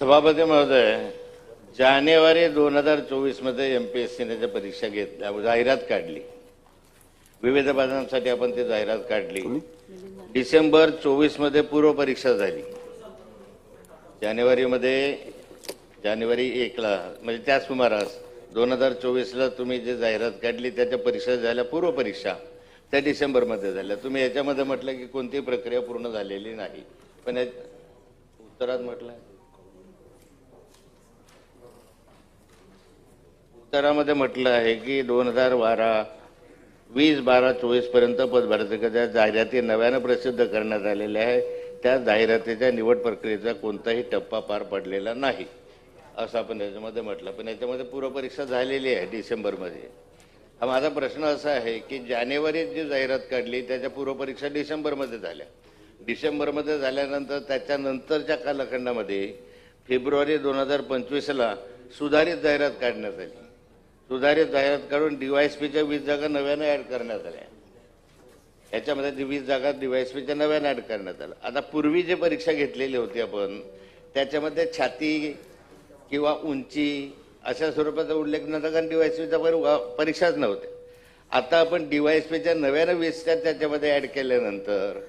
सभापती महोदय जानेवारी दोन हजार चोवीसमध्ये एमपीएससीने ज्या परीक्षा घेतल्या जाहिरात काढली. विविध पदांसाठी आपण ती जाहिरात काढली. डिसेंबर चोवीसमध्ये पूर्व परीक्षा झाली. जानेवारीमध्ये जानेवारी एकला म्हणजे त्याच सुमारास दोन हजार चोवीसला तुम्ही जे जाहिरात काढली त्याच्या परीक्षा झाल्या पूर्व परीक्षा त्या डिसेंबरमध्ये झाल्या. तुम्ही याच्यामध्ये म्हटलं की कोणतीही प्रक्रिया पूर्ण झालेली नाही. पण उत्तरात म्हटलं उत्तरामध्ये म्हटलं आहे की दोन हजार बारा वीस बारा चोवीसपर्यंत पदभरतीच्या जाहिराती नव्यानं प्रसिद्ध करण्यात आलेल्या आहे त्या जाहिरातीच्या निवड प्रक्रियेचा कोणताही टप्पा पार पडलेला नाही असं आपण याच्यामध्ये म्हटलं. पण याच्यामध्ये पूर्वपरीक्षा झालेली आहे डिसेंबरमध्ये. हा माझा प्रश्न असा आहे की जानेवारीत जी जाहिरात काढली त्याच्या पूर्वपरीक्षा डिसेंबरमध्ये झाल्या. डिसेंबरमध्ये झाल्यानंतर त्याच्यानंतरच्या कालखंडामध्ये फेब्रुवारी दोन हजार पंचवीसला सुधारित जाहिरात काढण्यात आली. सुधारित जाहिरात काढून डीवायएसपीच्या वीस जागा नव्यानं ऍड करण्यात आल्या. याच्यामध्ये ती वीस जागा डीवायएसपीच्या नव्यानं ऍड करण्यात आल्या. आता पूर्वी जे परीक्षा घेतलेली होती आपण त्याच्यामध्ये छाती किंवा उंची अशा स्वरूपाचा उल्लेख नव्हता कारण डीवायएसपीचा परीक्षाच नव्हत्या आता आपण डीवायएसपीच्या नव्यानं वीसच्या त्याच्यामध्ये ऍड केल्यानंतर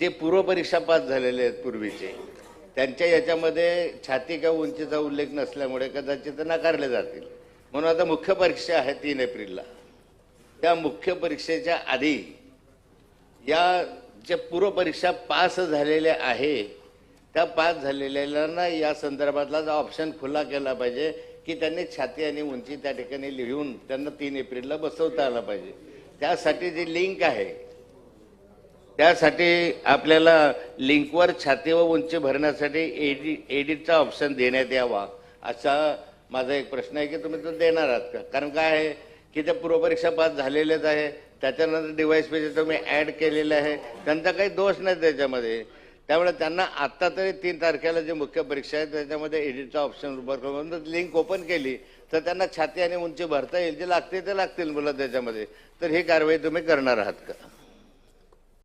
जे पूर्वपरीक्षा पास झालेले आहेत पूर्वीचे त्यांच्या याच्यामध्ये छाती किंवा उंचीचा उल्लेख नसल्यामुळे कदाचित नाकारले जातील. म्हणून आता मुख्य परीक्षा आहे तीन एप्रिलला. त्या मुख्य परीक्षेच्या आधी या ज्या पूर्वपरीक्षा पास झालेल्या आहे त्या पास झालेल्यांना या संदर्भातला जो ऑप्शन खुला केला पाहिजे की त्यांनी छाती आणि उंची त्या ठिकाणी लिहून त्यांना तीन एप्रिलला बसवता आला पाहिजे. त्यासाठी जी लिंक आहे त्यासाठी आपल्याला लिंकवर छाती व उंची भरण्यासाठी एडि एडिटचा ऑप्शन देण्यात यावा असा माझा एक प्रश्न आहे की तुम्ही तो देणार आहात का? कारण काय आहे? की त्या पूर्वपरीक्षा पास झालेल्याच आहे. त्याच्यानंतर डिवाइस पेज तुम्ही ॲड केलेलं आहे. त्यांचा काही दोष नाही त्याच्यामध्ये. त्यामुळे त्यांना आत्ता तरी तीन तारखेला जी मुख्य परीक्षा आहे त्याच्यामध्ये एडिटचा ऑप्शन उभा करून लिंक ओपन केली तर त्यांना छाती आणि उंची भरता येईल. जे लागते ते लागतील मुलं त्याच्यामध्ये. तर ही कारवाई तुम्ही करणार आहात का?